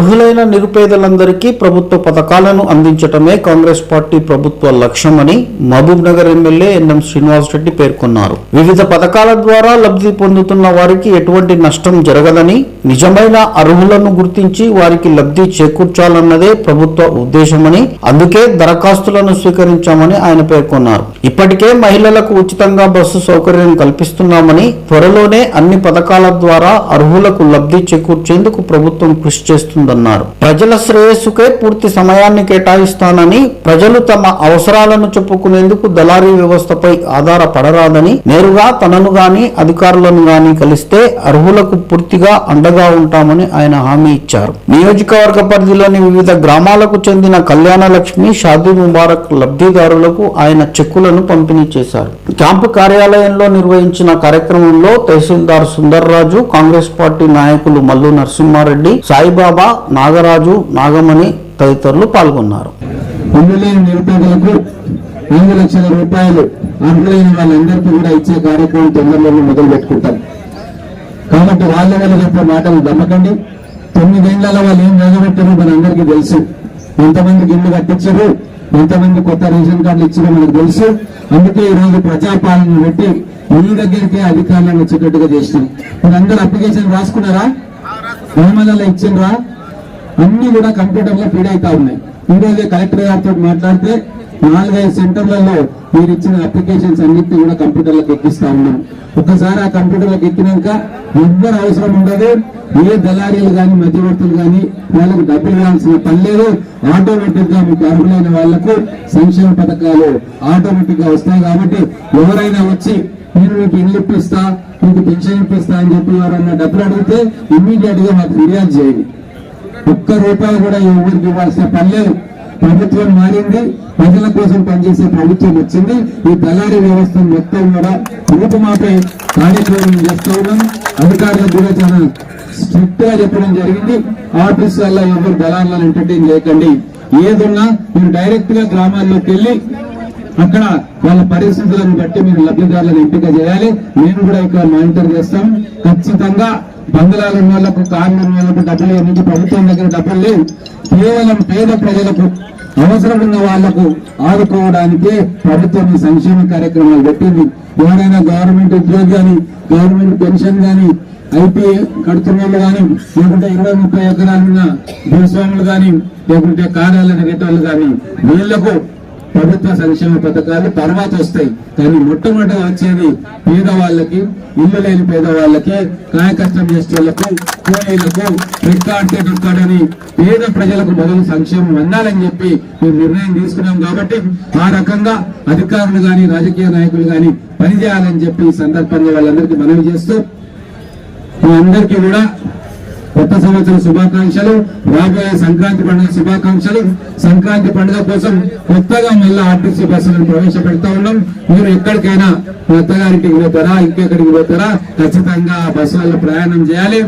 అర్హులైన నిరుపేదలందరికీ ప్రభుత్వ పథకాలను అందించటమే కాంగ్రెస్ పార్టీ ప్రభుత్వ లక్ష్యమని మహబూబ్ నగర్ ఎమ్మెల్యే ఎన్ఎం శ్రీనివాసరెడ్డి పేర్కొన్నారు. వివిధ పథకాల ద్వారా లబ్ధి పొందుతున్న వారికి ఎటువంటి నష్టం జరగదని నిజమైన అర్హులను గుర్తించి వారికి లబ్ధి చేకూర్చాలన్నదే ప్రభుత్వ ఉద్దేశమని అందుకే దరఖాస్తులను స్వీకరించామని ఆయన పేర్కొన్నారు. ఇప్పటికే మహిళలకు ఉచితంగా బస్సు సౌకర్యం కల్పిస్తున్నామని త్వరలోనే అన్ని పథకాల ద్వారా అర్హులకు లబ్ధి చేకూర్చేందుకు ప్రభుత్వం కృషి చేస్తుంది ఉందన్నారు ప్రజల శ్రేయస్సుకే పూర్తి సమయాన్ని కేటాయిస్తానని ప్రజలు తమ అవసరాలను చెప్పుకునేందుకు దళారీ వ్యవస్థపై ఆధారపడరాదని నేరుగా తనను గాని అధికారులను గాని కలిస్తే అర్హులకు పూర్తిగా అండగా ఉంటామని ఆయన హామీ ఇచ్చారు. నియోజకవర్గ పరిధిలోని వివిధ గ్రామాలకు చెందిన కళ్యాణ లక్ష్మి షాదీ ముబారక్ లబ్ధిదారులకు ఆయన చెక్కులను పంపిణీ చేశారు. క్యాంపు కార్యాలయంలో నిర్వహించిన కార్యక్రమంలో తహసీల్దార్ సుందర్రాజు కాంగ్రెస్ పార్టీ నాయకులు మల్లు నరసింహారెడ్డి సాయిబాబా నాగరాజు నాగమణి తదితరులు పాల్గొన్నారు. ఇల్లు నిరుపేదలకు ఐదు లక్షల రూపాయలు అర్హులైన వాళ్ళందరికీ కూడా ఇచ్చే కార్యక్రమం తొందరలోనే మొదలు పెట్టుకుంటాం. కాబట్టి వాళ్ళ వల్ల చెప్పే మాటలు నమ్మకండి. తొమ్మిదేళ్ళలో వాళ్ళు ఏం వేగబెట్టారో మనందరికీ తెలుసు. ఎంతమందికి ఇల్లు కట్టించారు ఎంతమంది కొత్త రేషన్ కార్డులు ఇచ్చారో మనకు తెలుసు. అందుకే ఈ రోజు ప్రజాపాలన పెట్టి మీ దగ్గరికే అధికారులను వచ్చేటట్టుగా చేసినాం మీరు అందరూ అప్లికేషన్ రాసుకున్నారా? గ్రామాలలో ఇచ్చిండ్రా? అన్ని కూడా కంప్యూటర్లో ఫీడ్ అవుతా ఉన్నాయి. ఈ కలెక్టర్ గారితో మాట్లాడితే నాలుగైదు సెంటర్లలో మీరు ఇచ్చిన అప్లికేషన్స్ అన్నింటినీ కూడా కంప్యూటర్లకు ఎక్కిస్తా ఉన్నాం. ఒకసారి ఆ కంప్యూటర్లకు ఎక్కినాక ఎవ్వరు అవసరం ఉండదు. ఏ దళారీలు కానీ మధ్యవర్తులు కానీ వాళ్ళకు డబ్బులు ఇవ్వాల్సిన పని లేదు. ఆటోమేటిక్గా మీకు అర్హులైన వాళ్ళకు సంక్షేమ పథకాలు ఆటోమేటిక్గా వస్తాయి కాబట్టి ఎవరైనా వచ్చి నేను మీకు ఇల్లు ఇప్పిస్తా మీకు పెన్షన్ ఇప్పిస్తా అని చెప్పి ఎవరన్నా డబ్బులు అడిగితే ఇమ్మీడియట్గా మాకు ఫిర్యాదు చేయండి. ఒక్క రూపాయి కూడా ఎవరికి ఇవ్వాల్సిన పని ప్రభుత్వం మారింది ప్రజల కోసం పనిచేసే ప్రభుత్వం వచ్చింది. ఈ దళారీ వ్యవస్థ మొత్తం కూడా రూపుమాపే కార్యక్రమం చేస్తూ ఉన్నాం. అధికారులకు కూడా చాలా స్ట్రిక్ట్గా చెప్పడం జరిగింది. ఆఫీస్ వల్ల ఎవరు దళారులను ఎంటర్టైన్ చేయకండి. ఏదున్నా మీరు డైరెక్ట్గా గ్రామాల్లోకి వెళ్ళి అక్కడ వాళ్ళ పరిస్థితులను బట్టి మీరు లబ్ధిదారులను ఎంపిక చేయాలి. మేము కూడా ఇక్కడ మానిటర్ చేస్తాం. ఖచ్చితంగా బంగ్లాలు ఉన్న వాళ్ళకు కార్లు ఉన్న వాళ్ళకు డబ్బులు నుంచి ప్రభుత్వం దగ్గర డబ్బులు లేవు. కేవలం పేద ప్రజలకు అవసరం ఉన్న వాళ్ళకు ఆదుకోవడానికే ప్రభుత్వం ఈ సంక్షేమ కార్యక్రమాలు పెట్టింది. ఎవరైనా గవర్నమెంట్ ఉద్యోగి కానీ గవర్నమెంట్ పెన్షన్ కానీ ఐపీ కడుతున్న వాళ్ళు కానీ లేకుంటే ఇరవై ముప్పై ఎకరాలున్న భూస్వాములు కానీ లేకుంటే కార్యాలయ రేటర్లు కానీ వీళ్ళకు ప్రభుత్వ సంక్షేమ పథకాలు తర్వాత వస్తాయి. కానీ మొట్టమొదటి వచ్చేది పేదవాళ్ళకి ఇల్లు లేని పేదవాళ్ళకి కాయకష్టం చేసే కూలీలకు రికార్డ్ రికార్డ్ పేద ప్రజలకు మొదలు సంక్షేమం అందాలని చెప్పి మేము నిర్ణయం తీసుకున్నాం కాబట్టి ఆ రకంగా అధికారులు కానీ రాజకీయ నాయకులు గాని పనిచేయాలని చెప్పి ఈ సందర్భంగా వాళ్ళందరికీ మనవి చేస్తూ మా అందరికీ కూడా కొత్త సంవత్సర శుభాకాంక్షలు. రాబోయే సంక్రాంతి పండుగ శుభాకాంక్షలు. సంక్రాంతి పండుగ కోసం కొత్తగా మళ్ళీ ఆర్టీసీ బస్సులను ప్రవేశపెడతా ఉన్నాం. మీరు ఎక్కడికైనా మీ అత్తగారింటికి పోతారా ఇంకెక్కడికి పోతారా? ఖచ్చితంగా ఆ బస్సులలో ప్రయాణం చేయాలి.